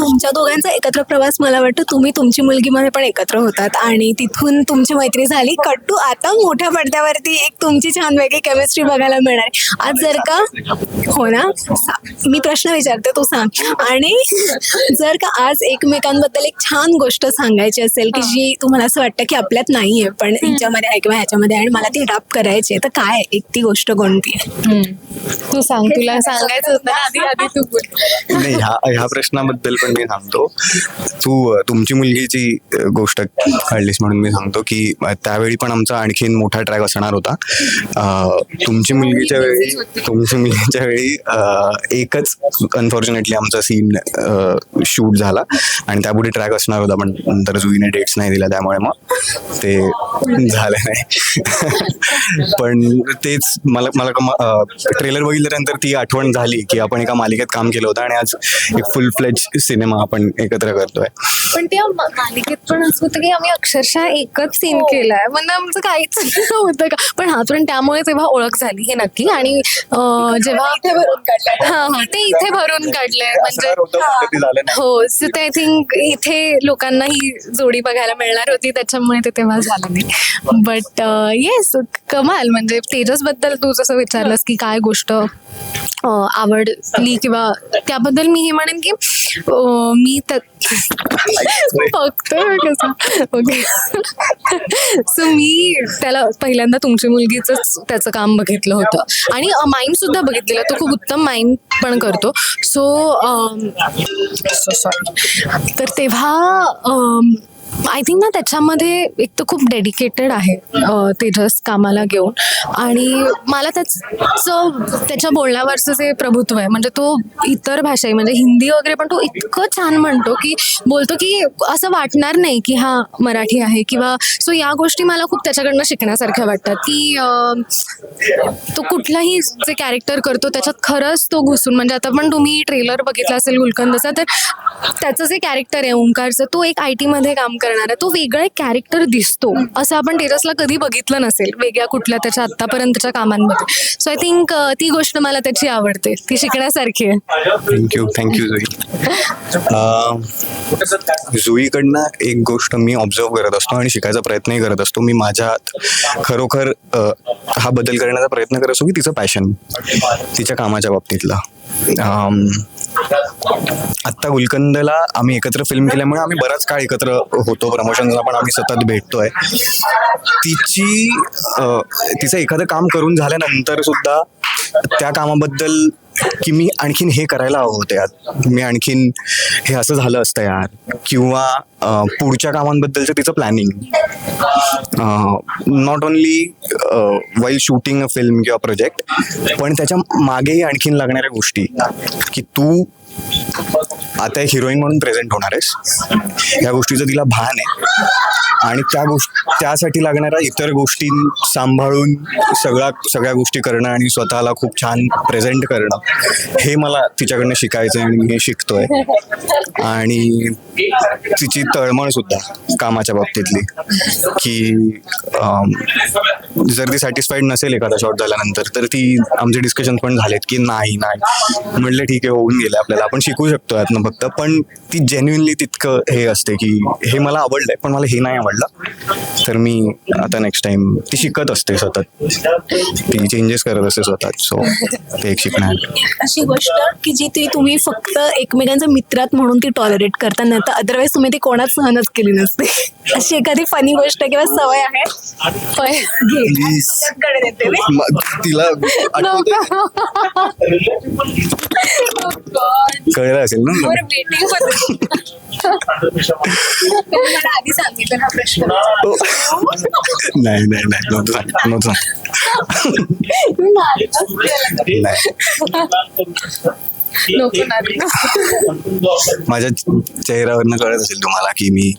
तुमच्या दोघांचा एकत्र प्रवास मला वाटतं तुम्ही तुमची मुलगीमध्ये पण एकत्र होतात. आणि तिथून तुमची मैत्री झाली. कट्टू आता मोठ्या पडद्यावरती एक तुमची छान वेगळी केमिस्ट्री बघायला मिळणार आहे. आज जर का हो ना? मी प्रश्न विचारते तू सांग. आणि जर का आज एकमेकांबद्दल एक छान गोष्ट सांगायची असेल की जी तुम्हाला असं वाटतं की आपल्यात नाहीये पण हिच्यामध्ये आहे किंवा ह्याच्यामध्ये आहे आणि मला ती रॅप करायची आहे तर काय? एक ती गोष्ट कोणती आहे? तू सांग तुला सांगायचं होतं ना आधी आधी तू ह्या प्रश्नाबद्दल पण मी सांगतो. तू तुमची मुलगीची गोष्ट काढलीस म्हणून मी सांगतो की त्यावेळी पण आमचा आणखीन मोठा ट्रॅक असणार होता. तुमची मुलगीच्या वेळी तुमची मुलगीच्या वेळी एकच अनफॉर्च्युनेटली आमचा सीन शूट झाला. आणि त्यापुढे ट्रॅक असणार होता पण नंतर जुईने डेट्स नाही दिल्या त्यामुळे मग ते झालं नाही. पण तेच मला मला ट्रेलर बघितल्यानंतर ती आठवण झाली की आपण एका मालिकेत काम केलं होतं आणि आज एक फुल फ्लेज सिनेमा आपण एकत्र करतोय. पण त्या मा- मालिकेत पण असं होतं की आम्ही अक्षरशः एकच सीन केलाय. म्हणजे आमचं काहीच नव्हतं का? पण हा पण त्यामुळे तेव्हा ओळख झाली हे नक्की. आणि अं, जेव्हा इथे भरून काढलंय. हा हा ते इथे भरून काढलंय. म्हणजे असणार होतं, पण ते झालं नाही. हो सो ते आय थिंक इथे लोकांना ही जोडी बघायला मिळणार होती. त्याच्यामुळे ते तेव्हा झालं नाही. बट येस कमाल. म्हणजे तेजसबद्दल तू जसं विचारलंस की काय गोष्ट अं, आवडली किंवा त्याबद्दल मी हे म्हणेन की हो, मी तर बघतोय कसं. ओके. सो मी त्याला पहिल्यांदा तुमची मुलगीच त्याचं काम बघितलं होतं. आणि माइंड सुद्धा बघितलेलं. तो खूप उत्तम माइंड पण करतो. सो सो सॉरी तर तेव्हा आय थिंक ना त्याच्यामध्ये एक तर खूप डेडिकेटेड आहे तेजस कामाला घेऊन. आणि मला त्याचं त्याच्या बोलण्यावरचं जे प्रभुत्व आहे म्हणजे तो इतर भाषा आहे म्हणजे हिंदी वगैरे पण तो इतकं छान म्हणतो की बोलतो की असं वाटणार नाही की हा मराठी आहे किंवा सो या गोष्टी मला खूप त्याच्याकडनं शिकण्यासारख्या वाटतात की तो कुठलाही जे कॅरेक्टर करतो त्याच्यात खरंच तो घुसून म्हणजे आता पण तुम्ही ट्रेलर बघितला असेल गुलकंदचा तर त्याचं जे कॅरेक्टर आहे ओंकारचं तो एक आय टीमध्ये काम करणार आहे. तो वेगळा एक कॅरेक्टर दिसतो. असं आपण तेजसला कधी बघितलं नसेल. वेगळ्या कुठल्या त्याच्या आतापर्यंतच्या कामांमध्ये. सो आय थिंक ती गोष्ट मला त्याची आवडते. ती शिकण्यासारखी आहे. थँक्यू थँक्यू जुई जुईकडनं एक गोष्ट मी ऑब्झर्व करत असतो आणि शिकायचा प्रयत्नही करत असतो. मी माझ्यात खरोखर हा बदल करण्याचा प्रयत्न करत असतो की तिचं पॅशन तिच्या कामाच्या बाबतीतला. आत्ता गुलकंदला आम्ही एकत्र फिल्म केल्यामुळे आम्ही बराच काळ एकत्र होतो. प्रमोशनला पण आम्ही सतत भेटतोय. तिची तिचं एखादं काम करून झाल्यानंतर सुद्धा त्या कामाबद्दल की मी आणखीन हे करायला हवं होतं यार. मी आणखीन हे असं झालं असतं यार. किंवा पुढच्या कामांबद्दलचं तिचं planning not only while shooting a film किंवा प्रोजेक्ट पण त्याच्या मागेही आणखीन लागणाऱ्या गोष्टी. की तू Opa, आता एक हिरोईन म्हणून प्रेझेंट होणार आहेस. या गोष्टीचं तिला भान आहे. आणि त्या गोष्ट त्यासाठी लागणाऱ्या इतर गोष्टी सांभाळून सगळ्या सगळ्या गोष्टी करणं आणि स्वतःला खूप छान प्रेझेंट करणं हे मला तिच्याकडनं शिकायचं आहे आणि मी हे शिकतोय. आणि तिची तळमळ सुद्धा कामाच्या बाबतीतली की जर ती सॅटिस्फाईड नसेल एखादा शॉट झाल्यानंतर तर ती आमचे डिस्कशन पण झालेत की नाही नाही. म्हणलं ठीक आहे होऊन गेलं आपल्याला. आपण शिकू शकतो यातनं फक्त पण ती जेन्युनली तितकं हे असते की हे मला आवडलंय पण मला हे नाही आवडलं. तर मी आता नेक्स्ट टाइम ती शिकत असते सतत. ती चेंजेस करत असते स्वतः सो ते एक शिकणार अशी गोष्ट की जी ती तुम्ही फक्त एकमेकांच्या मित्रात म्हणून ती टॉलरेट करता नाही तर अदरवाईज तुम्ही ती कोणाच सहनच केली नसते. अशी एखादी फनी गोष्ट किंवा सवय आहे? पण घे. Please. तुझ्याकडे देते मी. म- तिला आठवतंय? कळलं असेल ना? वेटिंग मला आधी सांगितलं हा प्रश्न. नाही नाही नाही. नव्हतं नव्हतं माझ्या चेहऱ्यावरनं कळत असेल तुम्हाला की मी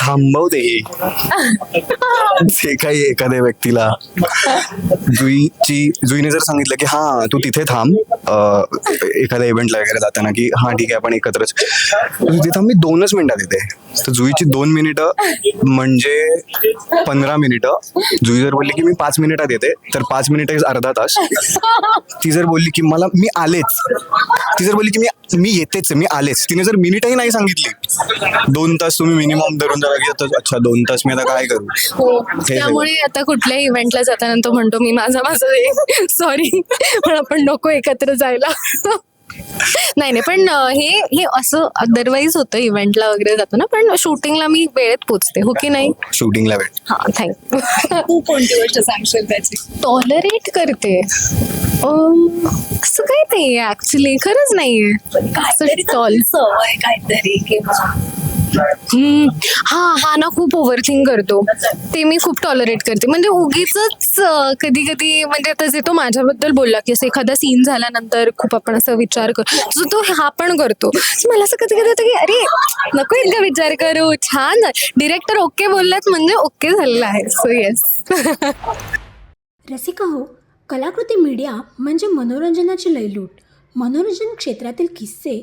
थांबवते. हे. जे काही एखाद्या व्यक्तीला. जुईची जुईने जर सांगितलं की हा तू तिथे थांब. एखाद्या इव्हेंटला वगैरे जाताना की हा ठीक आहे आपण एकत्रच. तिथे थांब मी दोनच मिनिटात येते. तर जुईची दोन मिनिटं म्हणजे पंधरा मिनिटं. जुई जर बोलली की मी पाच मिनिटात येते तर पाच मिनिटं is अर्धा तास. ती जर बोलली की मला मी आलेच. ती जर बोलली की मी मी येतेच मी आलेच. तिने जर मिनिटही नाही सांगितली. दोन तास तुम्ही मिनिमम धरून जावा की आता अच्छा दोन तास मी आता काय करू? हो. हे त्यामुळे आता कुठल्याही इव्हेंटला जाताना तो म्हणतो मी माझा माझं सॉरी पण आपण नको एकत्र जायला. नाही नाही पण हे हे असं अदरवाईज होतं इव्हेंटला वगैरे जातो ना पण शूटिंगला मी वेळेत पोचते हो की नाही? शूटिंगला वेळ. हा थँक्यू तू कोणती गोष्ट सांगशील त्याची? टॉलरेट करते. अं, असं काही नाहीये ऍक्च्युली खरंच नाहीये. काहीतरी तर टॉल सवय काहीतरी किंवा हम्म, हा हा ना खूप ओव्हरथिंक करतो. ते मी खूप टॉलरेट करते. म्हणजे उगीच कधी कधी म्हणजे आता जे तो माझ्याबद्दल बोलला की असं एखादा सीन झाल्यानंतर खूप आपण असं विचार करतो जो तो हा पण करतो. So मला असं कधी कधी होतं की अरे नको इतका विचार करू छान डिरेक्टर ओके बोललात म्हणजे ओके झालेलं आहे. सो येस रसिका हो कलाकृती मीडिया म्हणजे मनोरंजनाची लयलूट. मनोरंजन क्षेत्रातील किस्से